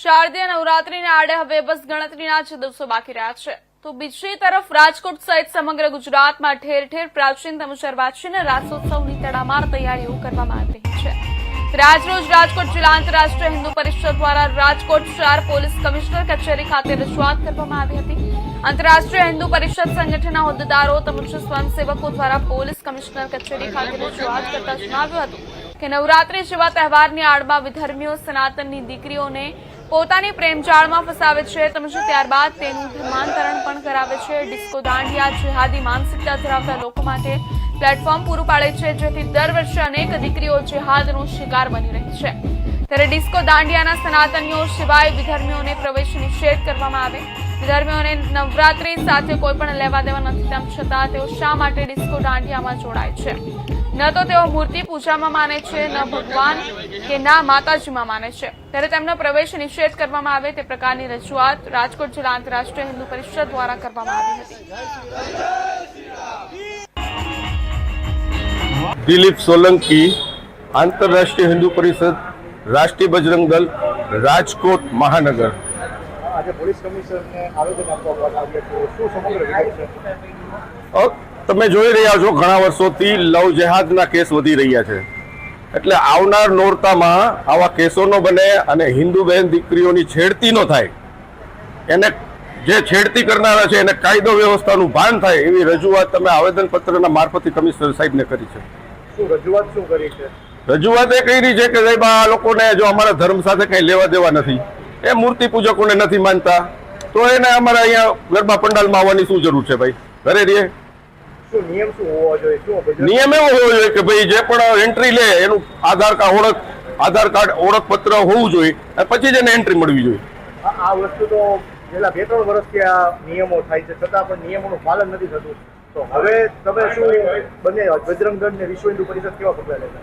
શારદીય નવરાત્રીને આડે હવે બસ ગણતરીના જ દિવસો બાકી રહ્યા છે. તો બીજી તરફ રાજકોટ સહિત સમગ્ર ગુજરાતમાં ઠેર ઠેર પ્રાચીન તેમજ અર્વાચીન રાસોત્સવની તડામાર તૈયારીઓ કરવામાં આવી રહી છે. રાજરોજ રાજકોટ જિલ્લા આંતરરાષ્ટ્રીય હિન્દુ પરિષદ દ્વારા રાજકોટ શહેર પોલીસ કમિશનર કચેરી ખાતે રજૂઆત કરવામાં આવી હતી. આંતરરાષ્ટ્રીય હિન્દુ પરિષદ સંગઠનના હોદ્દેદારો તેમજ સ્વયંસેવકો દ્વારા પોલીસ કમિશનર કચેરી ખાતે રજૂઆત કરતા જણાવ્યું હતું કે નવરાત્રી જેવા તહેવારની આડમાં વિધર્મીઓ, સનાતનની દીકરીઓને પોતાની પ્રેમજાળમાં ફસાવે છે. તેમજ ત્યારબાદ તેનું ધર્માંતરણ પણ કરાવે છે? ડિસ્કો દાંડિયા, જેહાદી, માનસિકતા ધરાવતા લોકો માટે પ્લેટફોર્મ પૂરું પાડે છે, જેથી દર વર્ષે અનેક દીકરીઓ જેહાદનો શિકાર બની રહી છે. ત્યારે ડિસ્કો દાંડિયાના સનાતનીઓ સિવાય વિધર્મીઓને પ્રવેશ નિષેધ કરવામાં આવે? વિધર્મીઓને નવરાત્રી સાથે કોઈ પણ લેવા દેવા નથી, તેમ છતાં તેઓ શા માટે ડિસ્કો દાંડિયામાં જોડાય છે? ન તો તેઓ મૂર્તિ પૂજામાં માને છે, ન ભગવાન કે ના માતાજીમાં માને છે. ત્યારે તેમનો પ્રવેશ નિષેધ કરવામાં આવે તે પ્રકારની રજૂઆત રાજકોટ જિલ્લા આંતરરાષ્ટ્રીય હિન્દુ પરિષદ દ્વારા કરવામાં આવી હતી. દિલીપ સોલંકી, આંતરરાષ્ટ્રીય હિન્દુ પરિષદ, રાષ્ટ્રીય બજરંગ દળ રાજકોટ મહાનગર. આજે પોલીસ કમિશનરને આવેદન આપવામાં આવ્યું શું સમગ્ર વિગત છે? અ, તમે જોઈ રહ્યા છો ઘણા વર્ષોથી લવ જેહાદના કેસ વધી રહ્યા છે. એટલે આવનાર નોરતામાં આવા કેસો ન બને અને હિન્દુ બહેન દીકરીઓની છેડતી ન થાય. એને જે છેડતી કરનારા છે એને કાયદો વ્યવસ્થાનું ભાન થાય એવી રજૂઆત તમે આવેદનપત્રના મારફતે કમિશનર સાહેબને કરી છે. શું રજૂઆત શું કરી છે? રજૂઆત એ કરી છે કે સાહેબ આ લોકોને જો અમારા ધર્મ સાથે કંઈ લેવા દેવા નથી. એ મૂર્તિ પૂજકોને નથી માનતા. તો એને અમારા અહીંયા ગરબા પંડાલમાં આવવાની શું જરૂર છે ભાઈ? ઘરે રહીએ? શું નિયમ શું હોવો જોઈએ? શું નિયમ એવો હોવો જોઈએ કે ભાઈ જે પણ એન્ટ્રી લે એનું આધાર કાર્ડ ઓળખ આધાર કાર્ડ ઓળખપત્ર હોવું જોઈએ અને પછી જ એને એન્ટ્રી મળવી જોઈએ. આ વસ્તુ તો છેલ્લા બે ત્રણ વર્ષથી આ નિયમો થાય છે. છતાં પણ નિયમોનું પાલન નથી થતું. તો હવે તમે શું બંને બજરંગ ને વિશ્વ હિન્દુ પરિષદ કેવા પગલા લેતા?